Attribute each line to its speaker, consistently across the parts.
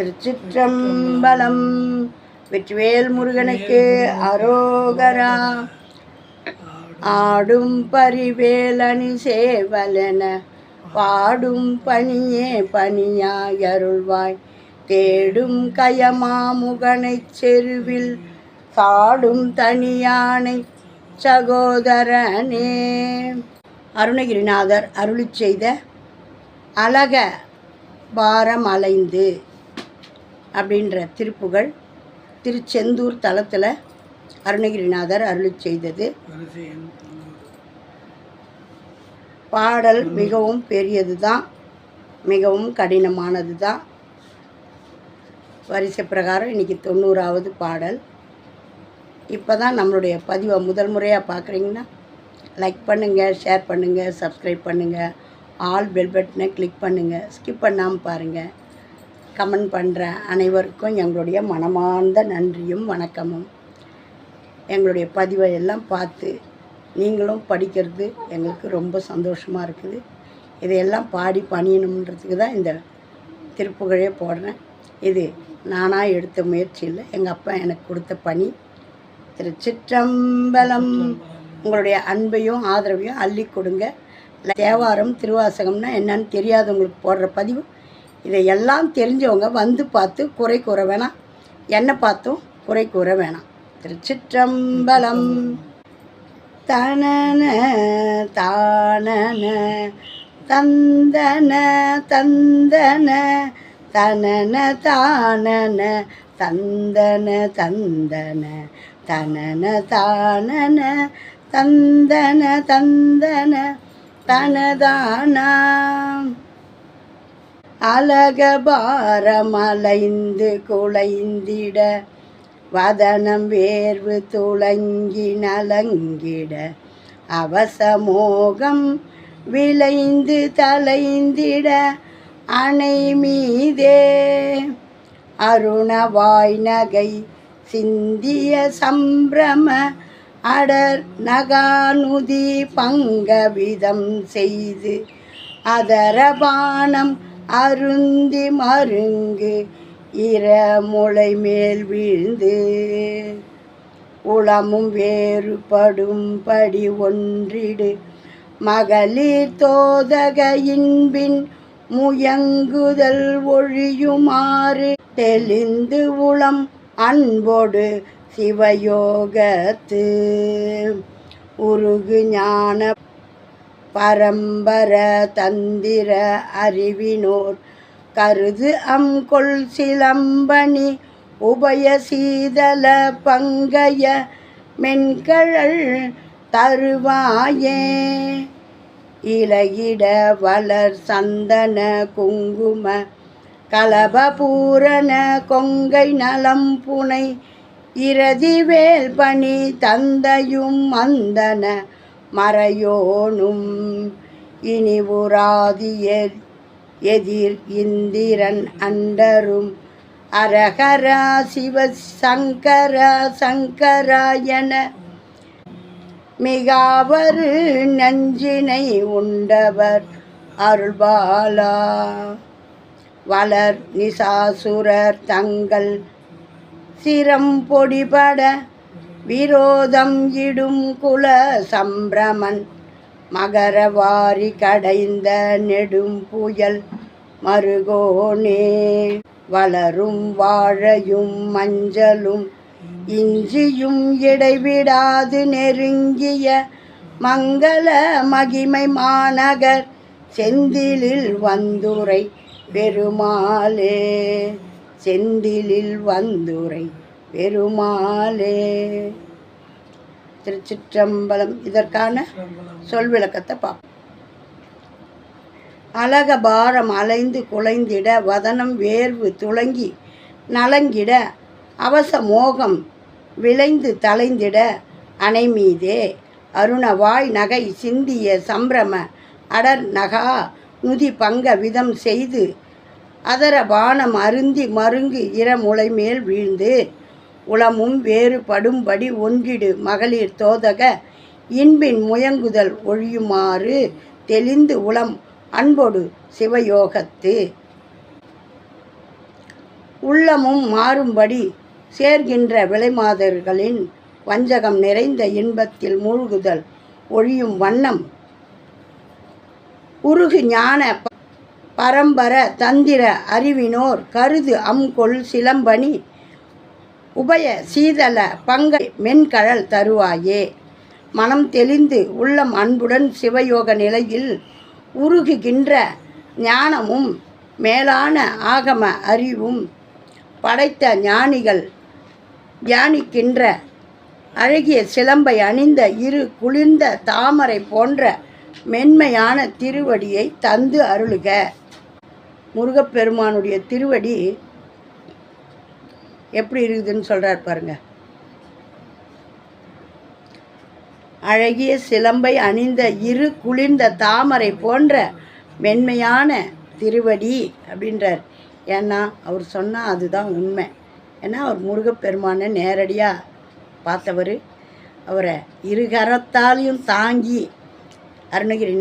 Speaker 1: திருச்சிற்றம்பலம். வெற்றிவேல் முருகனுக்கு அரோகரா. ஆடும் பரிவேலணி சேவலென பாடும் பணியே பணியாய் அருள்வாய் தேடும் கயமாமுகனைச் செருவில் சாடும் தனியானை சகோதரனே. அருணகிரிநாதர் அருளிச் செய்த அழக பாரம் அலைந்து அப்படின்ற திருப்புகழ் திருச்செந்தூர் தலத்தில் அருணகிரிநாதர் அருளி செய்தது. பாடல் மிகவும் பெரியது தான் மிகவும் கடினமானது தான் வரிசை பிரகாரம் இன்றைக்கி தொண்ணூறாவது பாடல். இப்போ தான் நம்மளுடைய பதிவை முதல் முறையாக பார்க்குறீங்கன்னா லைக் பண்ணுங்கள் ஷேர் பண்ணுங்கள் சப்ஸ்கிரைப் பண்ணுங்கள் ஆல் பெல் பட்டனை கிளிக் பண்ணுங்கள் ஸ்கிப் பண்ணாமல் பாருங்கள் கமெண்ட் பண்ணுற அனைவருக்கும் எங்களுடைய மனமார்ந்த நன்றியும் வணக்கமும். எங்களுடைய பதிவை எல்லாம் பார்த்து நீங்களும் படிக்கிறது எங்களுக்கு ரொம்ப சந்தோஷமாக இருக்குது. இதையெல்லாம் பாடி பணியணுன்றதுக்கு தான் இந்த திருப்புகழே போடுறேன். இது நானாக எடுத்த முயற்சியில் எங்கள் அப்பா எனக்கு கொடுத்த பணி. திருச்சிற்றம்பலம் உங்களுடைய அன்பையும் ஆதரவையும் அள்ளி கொடுங்க. தேவாரம் திருவாசகம்னா என்னன்னு தெரியாதவங்களுக்கு போடுற பதிவு. இதையெல்லாம் தெரிஞ்சவங்க வந்து பார்த்து குறை கூற வேணாம். என்னை பார்த்தும் குறை கூற வேணாம். திருச்சிற்றம்பலம். தனன தானன தந்தன தந்தன தனன தானன தந்தன தந்தன தனன தானன தந்தன தந்தன தனதானா. அலகபாரமலைந்து குலைந்திட வதனம் வேர்வு துளங்கி நலங்கிட. அவசமோகம் விளைந்து தலைந்திட அணை மீதே. அருணவாய் நகை சிந்திய சம்பிரம அடர் நகானுதி பங்கவிதம் செய்து அதரபானம் அருந்தி மருங்கு இரமுளை மேல் வீழ்ந்து. உளமும் வேறுபடும்படி ஒன்றிடு. மகளிர் தோதக இன்பின் முயங்குதல் ஒழியுமாறு. தெளிந்து உளம் அன்போடு சிவயோகத்து. உருகு ஞான பரம்பர தந்திர அறிவினோர். கருது அம் கொள் சிலம்பணி உபய சீதல பங்கைய மென்கழல் தருவாயே. இலகிட வளர் சந்தன குங்கும கலபபூரண கொங்கை நலம் புனை இரதிவேல் பணி தந்தையும் அந்தன மறையோனும் இனி உராதிய எதிர் இந்திரன் அண்டரும். அரகரா சிவ சங்கரா சங்கரா என மிகாவரு நஞ்சினை உண்டவர் அருள்பாலா. வளர் நிசாசுரர் தங்கள் சிரம் பொடிபட விரோதம் இடும் குல சம்பிரமன். மகரவாரி கடைந்த நெடும் புயல் மருகோனே. வளரும் வாழையும் மஞ்சளும் இஞ்சியும் இடைவிடாது நெருங்கிய மங்கள மகிமை மாநகர். செந்திலில் வந்துரை பெருமாளே. செந்திலில் வந்துரை பெருமாளே. திருச்சிற்றம்பலம். இதற்கான சொல் விளக்கத்தை பார்ப்போம். அழக பாரம் அலைந்து குலைந்திட வதனம் வேர்வு துளங்கி நலங்கிட அவச மோகம் விளைந்து தலைந்திட அணை மீதே அருணவாய் நகை சிந்திய சம்பிரம அடர் நகா நுதி பங்க விதம் செய்து அதர பானம் அருந்தி மருங்கு இரமுளை மேல் வீழ்ந்து உளமும் வேறுபடும்படி ஒன்றிடு மகளிர் தோதக. இன்பின் முயங்குதல் ஒழியுமாறு தெளிந்து உளம் அன்பொடு சிவயோகத்து. உள்ளமும் மாறும்படி சேர்கின்ற விலைமாதர்களின் வஞ்சகம் நிறைந்த இன்பத்தில் மூழ்குதல் ஒழியும் வண்ணம். உருகு ஞான ப- பரம்பர தந்திர அறிவினோர் கருது அம்கொள் சிலம்பணி உபய சீதள பங்கை மென்கழல் தருவாயே. மனம் தெளிந்து உள்ளம் அன்புடன் சிவயோக நிலையில் உருகுகின்ற ஞானமும் மேலான ஆகம அறிவும் படைத்த ஞானிகள் தியானிக்கின்ற அழகிய சிலம்பை அணிந்த இரு குளிர்ந்த தாமரை போன்ற மென்மையான திருவடியை தந்து அருளுக. முருகப்பெருமானுடைய திருவடி எப்படி இருக்குதுன்னு சொல்கிறார் பாருங்க. அழகிய சிலம்பை அணிந்த இரு குளிர்ந்த தாமரை போன்ற மென்மையான திருவடி அப்படின்றார். ஏன்னா அவர் சொன்னால் அதுதான் உண்மை. ஏன்னா அவர் முருகப்பெருமானை நேரடியாக பார்த்தவர். அவரை இருகரத்தாலையும் தாங்கி அருணகிரி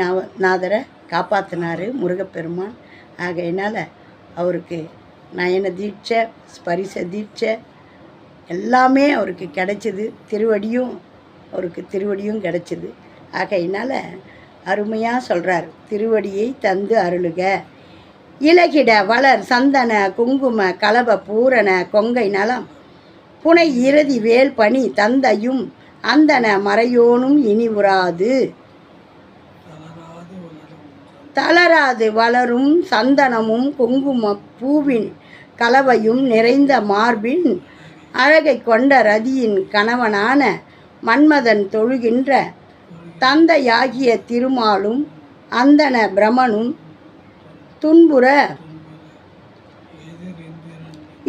Speaker 1: நாதரை காப்பாற்றினார் முருகப்பெருமான். ஆகையினால் அவருக்கு நயன தீட்சை ஸ்பரிச தீட்சை எல்லாமே அவருக்கு கிடைச்சிது. திருவடியும் அவருக்கு திருவடியும் கிடைச்சிது. ஆகையினால் அருமையாக சொல்கிறார் திருவடியை தந்து அருளுக. இலகிட வளர் சந்தன குங்கும கலப பூரண கொங்கை நலம் புனை இறுதி வேல் பணி தந்தையும் அந்தன மறையோனும் இனி உறாது தளராது வளரும் சந்தனமும் குங்கும பூவின் கலவையும் நிறைந்த மார்பின் அழகை கொண்ட ரதியின் கணவனான மன்மதன் தொழுகின்ற தந்தையாகிய திருமாலும் அந்தன பிரமனும் துன்புற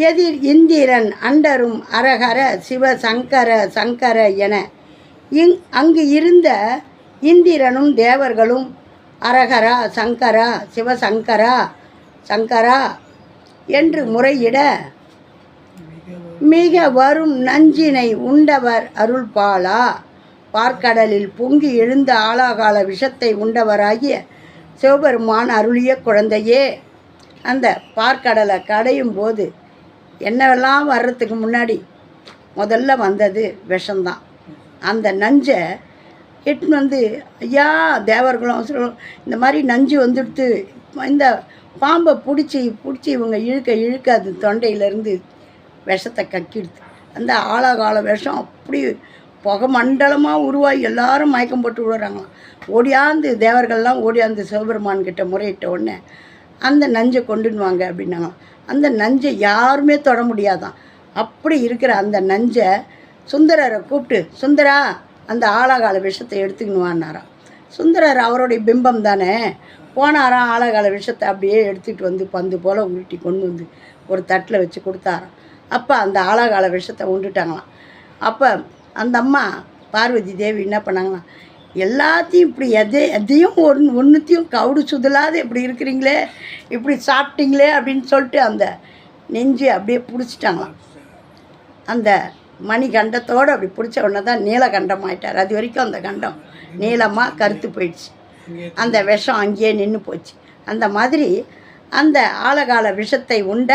Speaker 1: எதிர் இந்திரன் அண்டரும் அரஹர சிவ சங்கர சங்கர என இங் அங்கு இருந்த இந்திரனும் தேவர்களும் அரகரா சங்கரா சிவசங்கரா சங்கரா என்று முறையிட மிக வரும் நஞ்சினை உண்டவர் அருள்பாலா. பார்க்கடலில் பொங்கி எழுந்த ஆளாகால விஷத்தை உண்டவராகிய சிவபெருமான் அருளிய குழந்தையே. அந்த பார்க்கடலை கடையும் போது என்னவெல்லாம் வர்றதுக்கு முன்னாடி? முதல்ல வந்தது விஷம்தான். அந்த நஞ்சை எட்டுன்னு வந்து ஐயா தேவர்களும் அவசரம் இந்த மாதிரி நஞ்சு வந்துடுத்து இந்த பாம்பை பிடிச்சி பிடிச்சி இவங்க இழுக்க இழுக்க அது தொண்டையிலேருந்து விஷத்தை கக்கிடுது. அந்த ஆழகால விஷம் அப்படி புகை மண்டலமாக உருவாகி எல்லாரும் மயக்கம் போட்டு விடுறாங்களாம் ஓடியாந்து தேவர்கள்லாம் ஓடியாந்து சிவபெருமான் கிட்ட முறையிட்ட உடனே அந்த நஞ்சை கொண்டுன்னு வாங்க அந்த நஞ்சை யாருமே தொட முடியாதான். அப்படி இருக்கிற அந்த நஞ்சை சுந்தரரை கூப்பிட்டு சுந்தரா அந்த ஆழகால விஷத்தை எடுத்துக்கணுவான்னாராம் சுந்தரர் அவருடைய பிம்பம் தானே? போனாராம் ஆழகால விஷத்தை அப்படியே எடுத்துகிட்டு வந்து பந்து போல் உருட்டி கொண்டு வந்து ஒரு தட்டில் வச்சு கொடுத்தாராம். அப்போ அந்த ஆழகால விஷத்தை உண்டுட்டாங்களாம். அப்போ அந்த அம்மா பார்வதி தேவி என்ன பண்ணாங்களாம்? எல்லாத்தையும் இப்படி எதை எதையும் ஒன்று ஒன்றுத்தையும் கவுடு சுதலாது இப்படி இருக்கிறீங்களே இப்படி சாப்பிட்டீங்களே அப்படின்னு சொல்லிட்டு அந்த நெஞ்சு அப்படியே பிடிச்சிட்டாங்களாம். அந்த மணிகண்டத்தோடு அப்படி பிடிச்ச உடனே தான் நீலகண்டம் ஆயிட்டார் அது வரைக்கும் அந்த கண்டம் நீளமாக கருத்து போயிடுச்சு. அந்த விஷம் அங்கேயே நின்று போச்சு. அந்த மாதிரி அந்த ஆழகால விஷத்தை உண்ட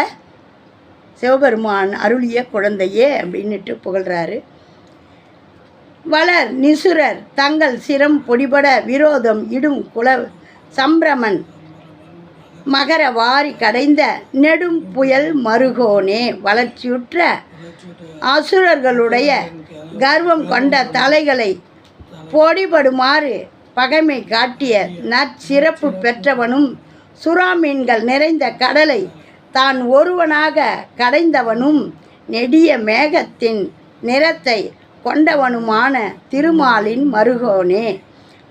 Speaker 1: சிவபெருமான் அருளிய குழந்தையே அப்படின்னுட்டு புகழ்கிறாரு வளர் நிசுரர் தங்கள் சிரம் பொடிபட விரோதம் இடும் குல சம்பிரமன் மகர வாரி கடைந்த நெடும் புயல் மருகோனே வளர்ச்சியுற்ற அசுரர்களுடைய கர்வம் கொண்ட தலைகளை பொடிபடுமாறு பகைமை காட்டிய நற்சிறப்பு பெற்றவனும் சுறாமீன்கள் நிறைந்த கடலை தான் ஒருவனாக கடைந்தவனும் நெடிய மேகத்தின் நிறத்தை கொண்டவனுமான திருமாலின் மருகோனே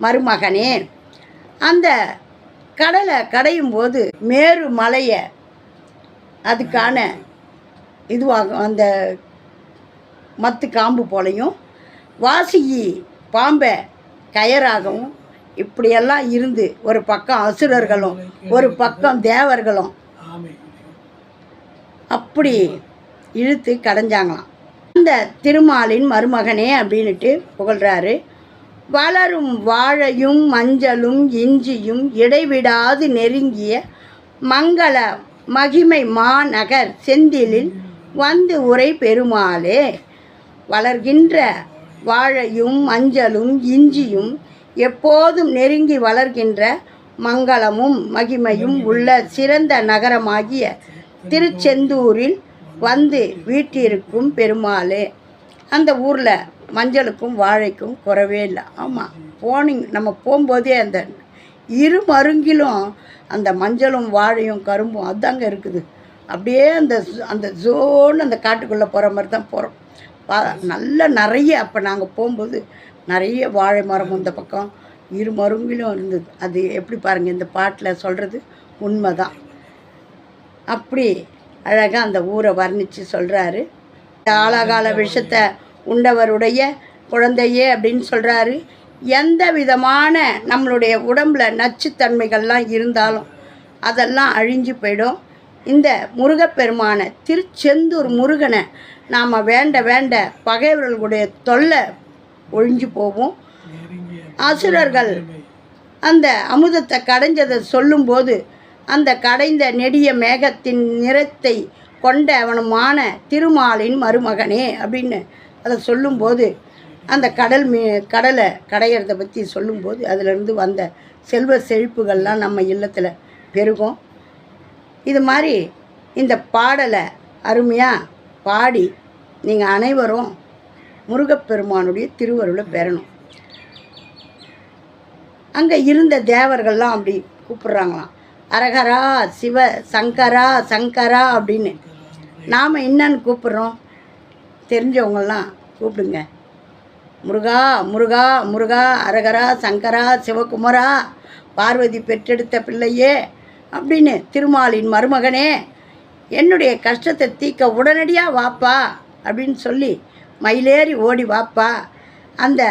Speaker 1: மருமகனே. அந்த கடலை கடையும் போது மேரு மலையை அதுக்கான இதுவாகும். அந்த மத்து காம்பு போலையும் வாசிகி பாம்பை கயராகவும் இப்படியெல்லாம் இருந்து ஒரு பக்கம் அசுரர்களும் ஒரு பக்கம் தேவர்களும் அப்படி இழுத்து கடைஞ்சாங்களாம். அந்த திருமாலின் மருமகனே அப்படின்ட்டு புகழ்கிறாரு வளரும் வாழையும் மஞ்சளும் இஞ்சியும் இடைவிடாது நெருங்கிய மங்கள மகிமை மாநகர் செந்திலில் வந்து உரை பெருமாளே வளர்கின்ற வாழையும் மஞ்சளும் இஞ்சியும் எப்போதும் நெருங்கி வளர்கின்ற மங்களமும் மகிமையும் உள்ள சிறந்த நகரமாகிய திருச்செந்தூரில் வந்து வீட்டிற்கும் பெருமாளே. அந்த ஊரில் மஞ்சளுக்கும் வாழைக்கும் குறவே இல்லை. ஆமாம் போனிங் நம்ம போகும்போதே அந்த இரு மருங்கிலும் அந்த மஞ்சளும் வாழையும் கரும்பும் அதாங்க இருக்குது. அப்படியே அந்த அந்த ஜோன் அந்த காட்டுக்குள்ளே போகிற மாதிரி தான் போகிறோம் பா நல்ல நிறைய அப்போ நாங்கள் போகும்போது நிறைய வாழை மரம் இந்த பக்கம் இரு மருங்கிலும் இருந்தது. அது எப்படி பாருங்கள் இந்த பாட்டில் சொல்கிறது உண்மை தான் அப்படி அழகாக அந்த ஊரை வர்ணித்து சொல்கிறாரு ஆழகால விஷத்தை உண்டவருடைய குழந்தையே அப்படின்னு சொல்கிறாரு எந்த விதமான நம்மளுடைய உடம்புல நச்சுத்தன்மைகள்லாம் இருந்தாலும் அதெல்லாம் அழிஞ்சு போயிடும். இந்த முருகப்பெருமானை திருச்செந்தூர் முருகனை நாம் வேண்ட வேண்ட பகைவர்களுடைய தொல்லை ஒழிஞ்சு போவோம் அசுரர்கள் அந்த அமுதத்தை கடைஞ்சதை சொல்லும்போது அந்த கடைந்த நெடிய மேகத்தின் நிறத்தை கொண்ட அவனுமான திருமாலின் மருமகனே அப்படின்னு அதை சொல்லும்போது அந்த கடல் மீ கடலை கடையிறத பற்றி சொல்லும்போது அதிலிருந்து வந்த செல்வ செழிப்புகள்லாம் நம்ம இல்லத்தில் பெருகும். இது மாதிரி இந்த பாடலை அருமையாக பாடி நீங்கள் அனைவரும் முருகப்பெருமானுடைய திருவருளை பெறணும். அங்கே இருந்த தேவர்கள்லாம் அப்படி கூப்பிட்றாங்களாம். அரகரா சிவ சங்கரா சங்கரா அப்படின்னு. நாம் என்னன்னு கூப்பிட்றோம். தெரிஞ்சவங்கெல்லாம் கூப்பிடுங்க. முருகா முருகா முருகா அரகரா சங்கரா சிவகுமரா பார்வதி பெற்றெடுத்த பிள்ளையே அப்படின்னு திருமாலின் மருமகனே என்னுடைய கஷ்டத்தை தீக்க உடனடியாக வாப்பா அப்படின்னு சொல்லி மயிலேறி ஓடி வாப்பா. அந்த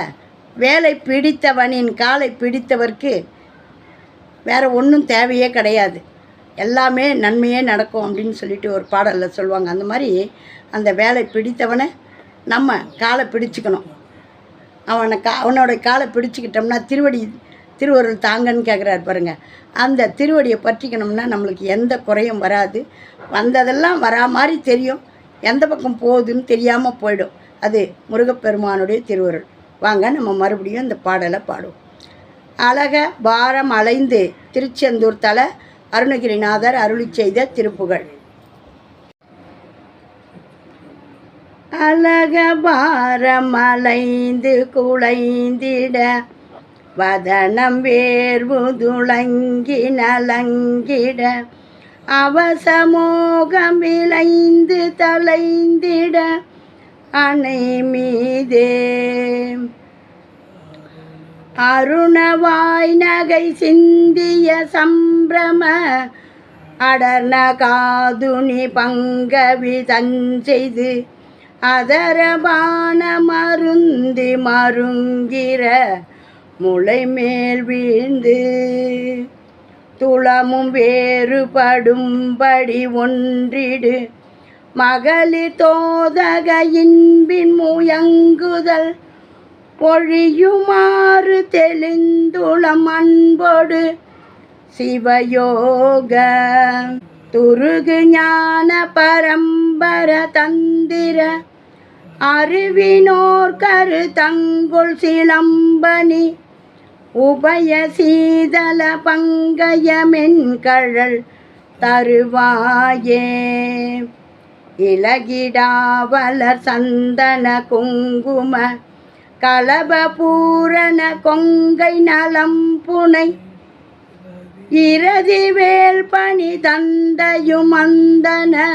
Speaker 1: வேலை பிடித்தவனின் காலை பிடித்தவர்க்கு வேறு ஒன்றும் தேவையே கிடையாது. எல்லாமே நன்மையே நடக்கும் அப்படின்னு சொல்லிட்டு ஒரு பாடலில் சொல்லுவாங்க. அந்த மாதிரி அந்த வேலை பிடித்தவனை நம்ம காலை பிடிச்சிக்கணும். அவனை கா அவனோட காலை பிடிச்சிக்கிட்டோம்னா திருவடி திருவருள் தாங்கன்னு கேட்குறாரு பாருங்கள் அந்த திருவடியை பற்றிக்கணும்னா நம்மளுக்கு எந்த குறையும் வராது. வந்ததெல்லாம் வரா மாதிரி தெரியும். எந்த பக்கம் போகுதுன்னு தெரியாமல் போயிடும். அது முருகப்பெருமானுடைய திருவருள். வாங்க நம்ம மறுபடியும் இந்த பாடலை பாடுவோம். அழக பாரம் அலைந்து திருச்செந்தூர் தல அருணகிரிநாதர் அருளி செய்த திருப்புகழ். அழக பாரம் அலைந்து குலைந்திட வதனம் வேர்வுதுளங்கி நலங்கிட அவசமோகம் விளைந்து தலைந்திட அணை மீதே. அருணவாய் நகை சிந்திய சம்பிரம அடர்ன காதுனி பங்கவி தஞ்செய்து அதரபான மருந்தி மருங்கிற முளை மேல் வீழ்ந்து துளமும் வேறுபடும்படி ஒன்றிடு. மகளிர் தோதக இன்பின் முயங்குதல் ஒழியுமாறு தெளிந்துளம் அன்போடு. சிவயோக துருகு ஞான பரம்பர தந்திர அறிவினோர் கரு தங்குள் சிலம்பனி உபய சீதல பங்கயமென்கழல் தருவாயே. இலகிடாவலர் சந்தன குங்கும கலபபூரண கொங்கை நலம் புனை இரதிவேல் பணி தந்தையும் அந்தன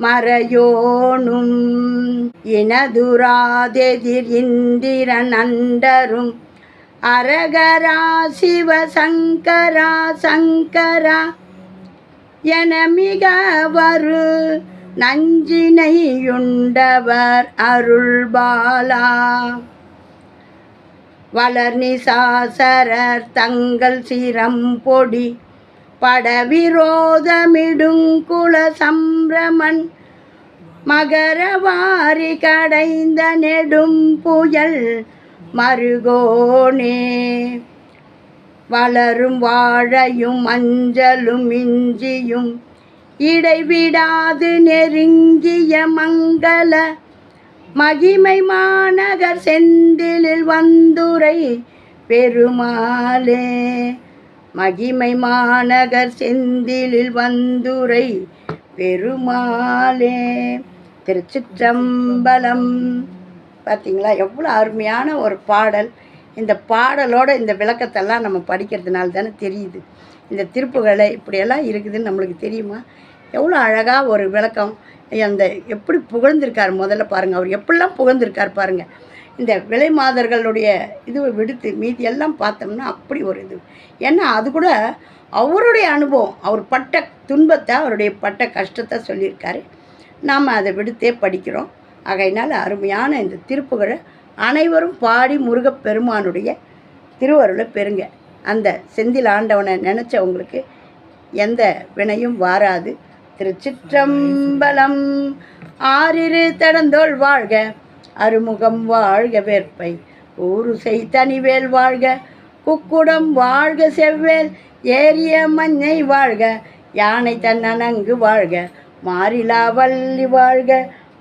Speaker 1: மறையோனும். இனதுராதெதிர் இந்திரன் அண்டரும் அரகரா சிவ சங்கரா சங்கரா என மிக வரு நஞ்சினையுண்டவர் அருள்பாலா. வளர்நிசாசரர் தங்கள் சிரம் பொடி படவிரோதமிடுங்குல சம்பிரமன் மகரவாரி கடைந்த நெடும் புயல் மருகோனே. வளரும் வாழையும் மஞ்சளும் இஞ்சியும் இடைவிடாது நெருங்கிய மங்கள. மகிமை மாநகர் செந்திலில் வந்துரை பெருமாளே. மகிமை மாநகர் செந்திலில் வந்துரை பெருமாளே. திருச்சிற்றம்பலம் பார்த்தீங்களா எவ்வளோ அருமையான ஒரு பாடல். இந்த பாடலோட இந்த விளக்கத்தெல்லாம் நம்ம படிக்கிறதுனால தானே தெரியுது. இந்த திருப்புகளை இப்படியெல்லாம் இருக்குதுன்னு நம்மளுக்கு தெரியுமா? எவ்வளோ அழகாக ஒரு விளக்கம். அந்த எப்படி புகழ்ந்திருக்கார் முதல்ல பாருங்கள் அவர் எப்படிலாம் புகழ்ந்திருக்கார் பாருங்கள் இந்த விலை மாதர்களுடைய இதுவை விடுத்து மீதி எல்லாம் பார்த்தோம்னா அப்படி ஒரு இது. ஏன்னா அது கூட அவருடைய அனுபவம். அவர் பட்ட துன்பத்தை அவருடைய பட்ட கஷ்டத்தை சொல்லியிருக்காரு. நாம் அதை விடுத்தே படிக்கிறோம். ஆகையினால் அருமையான இந்த திருப்புகழை அனைவரும் பாடி முருகப்பெருமானுடைய திருவருளை பெறுங்க. அந்த செந்தில் ஆண்டவனை நினச்சவங்களுக்கு எந்த வினையும் வாராது. திருச்சிற்றம்பலம் ஆறிரு தடந்தோள் வாழ்க அருமுகம் வாழ்க வேற்பை ஊருசை தனிவேல் வாழ்க குக்குடம் வாழ்க செவ்வேல் ஏரிய மஞ்சை வாழ்க யானை தன்னனங்கு வாழ்க மாறிலா வள்ளி வாழ்க